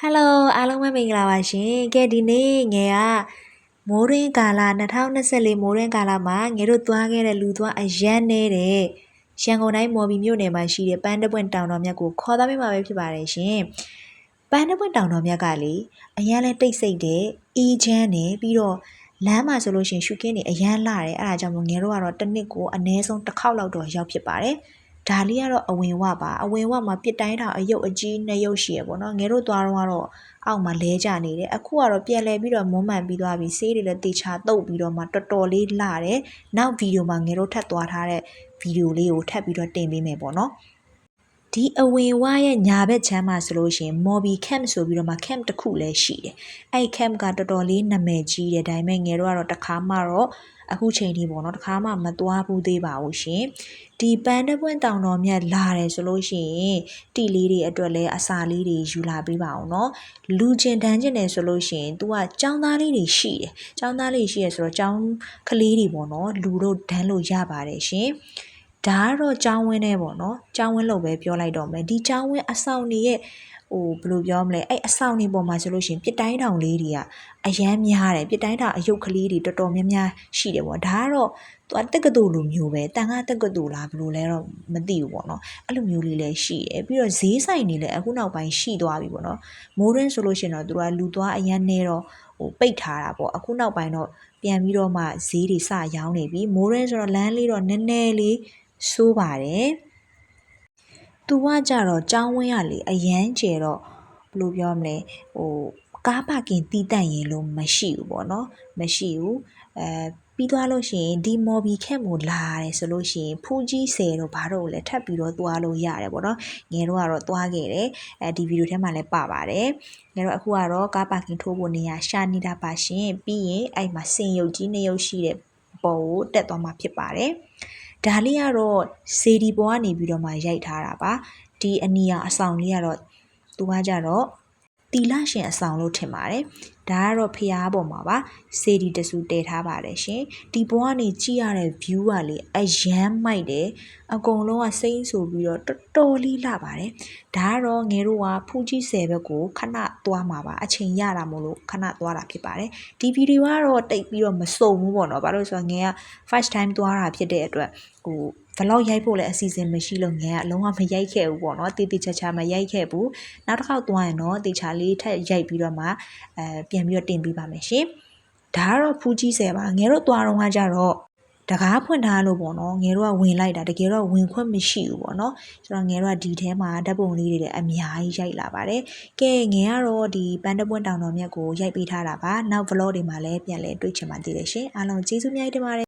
ဟယ်လိုအားလုံးပဲမင်္ဂလာပါရှင်ကဲဒီနေ့ငယ်ကမိုးရင်းကာလ2024မိုးရင်းကာလမှာငယ်တို့သွားခဲ့တဲ့လူသွားအရန်နေတဲ့ရန်ကုန်တိုင်းမော်ဘီမြို့နယ်မှာရှိတဲ့ပန်းတပွင့်တောင်တော်မြတ်ကိုခေါ်သားပေးမှာပဲဖြစ်ပါတယ်ရှင်ပန်းတပွင့်တောင်တော်မြတ်ကလေအရန်လဲတိတ်ဆိတ်တယ်အီးချမ်းတယ်ပြီးတော့လမ်းမှာဆိုလို့ရှရင်ရှုခင်းနေအရန်လာတယ်အဲ့ဒါကြောင့်မို့ငယ်တို့ကတော့တစ်နှစ်ကိုအနည်းဆုံးတစ်ခေါက်လောက်တော့ရောက်ဖြစ်ပါတယ် ဒါလေးကတော့အဝင်ဝပါအဝင်ဝမှာပြစ်တိုင်းထောင်အယုတ်အကြီးနှစ်ယုတ်ရှိရပေါ့နော်ငယ်တို့သွားတော့ကတော့အောက်မှာလဲကျနေတယ်အခုကတော့ပြန်လဲပြီးတော့မွမ်းမှန်ပြီးသွားပြီဆေးတွေလည်းတေချာတုပ်ပြီးတော့မှတော်တော်လေးလှတယ်နောက်ဗီဒီယိုမှာငယ်တို့ထပ်သွားထားတဲ့ဗီဒီယိုလေးကိုထပ်ပြီးတော့တင်ပေးမယ်ပေါ့နော် ဒီအဝင်ဝရဲ့ညာဘက်ချမ်းမှာဆိုလို့ရှိရင် Mobi Camp ဆိုပြီးတော့မှ camp တစ်ခုလည်းရှိတယ်။အဲ့ camp ကတော်တော်လေးနာမည်ကြီးတယ်။ဒါပေမဲ့ငယ်တို့ကတော့တစ်ခါမှတော့အခုချိန်ထိပေါ့နော်တစ်ခါမှမသွားဘူးသေးပါဘူးရှင်။ဒီပန်းတပွင့်တောင်တော်မြတ်လာတယ်ဆိုလို့ရှိရင်တီလေးတွေအတွက်လည်းအစာလေးတွေယူလာပေးပါအောင်နော်။လူကျင်တန်းကျင်တယ်ဆိုလို့ရှိရင် तू ကចောင်းသားလေးတွေရှိတယ်။ចောင်းသားလေးရှိရဆိုတော့ចောင်းကလေးတွေပေါ့နော်လူတို့ဒန်းလို့ရပါတယ်ရှင်။ ဒါကတော့ចောင်းဝင်းနဲ့ပေါ့နော်ចောင်းဝင်းလို့ပဲပြောလိုက်တော့မယ်ဒီចောင်းဝင်းအဆောင်နေရဲ့ဟိုဘယ်လိုပြောမလဲအဲ့အဆောင်နေပေါ်မှာဆိုလို့ရှိရင်ပြစ်တိုင်းတောင်လေးတွေကအရန်များတယ်ပြစ်တိုင်းတောင်အယုတ်ကလေးတွေတော်တော်များများရှိတယ်ပေါ့ဒါကတော့သူကတက်ကတူလိုမျိုးပဲတန်ခါတက်ကတူလားဘယ်လိုလဲတော့မသိဘူးပေါ့နော်အဲ့လိုမျိုးလေးလည်းရှိတယ်ပြီးတော့ဈေးဆိုင်တွေလည်းအခုနောက်ပိုင်းရှိသွားပြီပေါ့နော်မိုးရင်းဆိုလို့ရှိရင်တော့သူကလူသွားအရန်နေတော့ဟိုပိတ်ထားတာပေါ့အခုနောက်ပိုင်းတော့ပြန်ပြီးတော့မှဈေးတွေစရောင်းနေပြီမိုးရင်းဆိုတော့လမ်းလေးတော့နည်းနည်းလေး ဆိုးပါတယ်။သူကကြတော့ចောင်းဝင်းရလေအရန်ကျယ်တော့ဘယ်လိုပြောမလဲဟိုကားပါကင်တီးတန့်ရင်လို့မရှိဘူးပေါ့နော်မရှိဘူးအဲပြီးသွားလို့ရှိရင်ဒီမော်ဘီခက်ကိုလာရတယ်ဆိုလို့ရှိရင်ဖူးကြီးဆယ်တော့ဘာတော့လဲထပ်ပြီးတော့သွားလို့ရတယ်ပေါ့နော်ငယ်တော့ကတော့သွားခဲ့တယ်အဲဒီဗီဒီယိုထဲမှာလည်းပပါတယ်ငယ်တော့အခုကတော့ကားပါကင်ထိုးဖို့နေရာရှာနေတာပါရှင်ပြီးရင်အဲ့မှာစင်ရုပ်ကြီးနှစ်ရုပ်ရှိတဲ့ပေါ်ကိုတက်သွားမှာဖြစ်ပါတယ် ဒါလေးကတော့စေဒီပေါ်ကနေပြီးတော့မှရိုက်ထားတာပါဒီအနီယာအဆောင်လေးကတော့သူကကြတော့ တီလာရှင်အဆောင်လို့ထင်ပါတယ်ဒါကတော့ဖျားပေါ်မှာပါစေဒီတဆူတည်ထားပါတယ်ရှင်ဒီဘောကနေကြည့်ရတဲ့ view ကလေအရန်မိုက်တယ်အကုန်လုံးကစိမ့်ဆိုပြီးတော့တော်တော်လေးလှပါတယ်ဒါကတော့ငယ်တို့ကဖူးကြီးဆယ်ဘက်ကိုခဏသွားမှာပါအချိန်ရတာမို့လို့ခဏသွားတာဖြစ်ပါတယ်ဒီဗီဒီယိုကတော့တိတ်ပြီးတော့မစုံဘူးပေါ့နော်ဘာလို့လဲဆိုတော့ငယ်က first time သွားတာဖြစ်တဲ့အတွက်ဟို vlog ရိုက်ဖို့လည်းအစီအစဉ်မရှိလို့ငယ်ကအလုံးဝမရိုက်ခဲ့ဘူးပေါ့နော်တေးတေးချာချာမရိုက်ခဲ့ဘူးနောက်တစ်ခေါက်သွားရင်တော့တေချာလေးထပ်ရိုက်ပြီးတော့မှအဲပြန်ပြီးတော့တင်ပေးပါမယ်ရှင်ဒါကတော့ဖူးကြီးဆယ်ပါငယ်တို့သွားတော့ကကြတော့တကားဖွင့်ထားလို့ပေါ့နော်ငယ်တို့ကဝင်လိုက်တာတကယ်တော့ဝင်ခွင့်မရှိဘူးပေါ့နော်ဆိုတော့ငယ်တို့ကဒီထဲမှာဓာတ်ပုံလေးတွေလည်းအများကြီးရိုက်လာပါတယ်ကဲငယ်ကတော့ဒီပန်းတပွင့်တောင်တော်မြတ်ကိုရိုက်ပေးထားတာပါနောက် vlog တွေမှာလည်းပြန်လဲတွေ့ချင်ပါသေးတယ်ရှင်အားလုံးကျေးဇူးများတင်ပါတယ်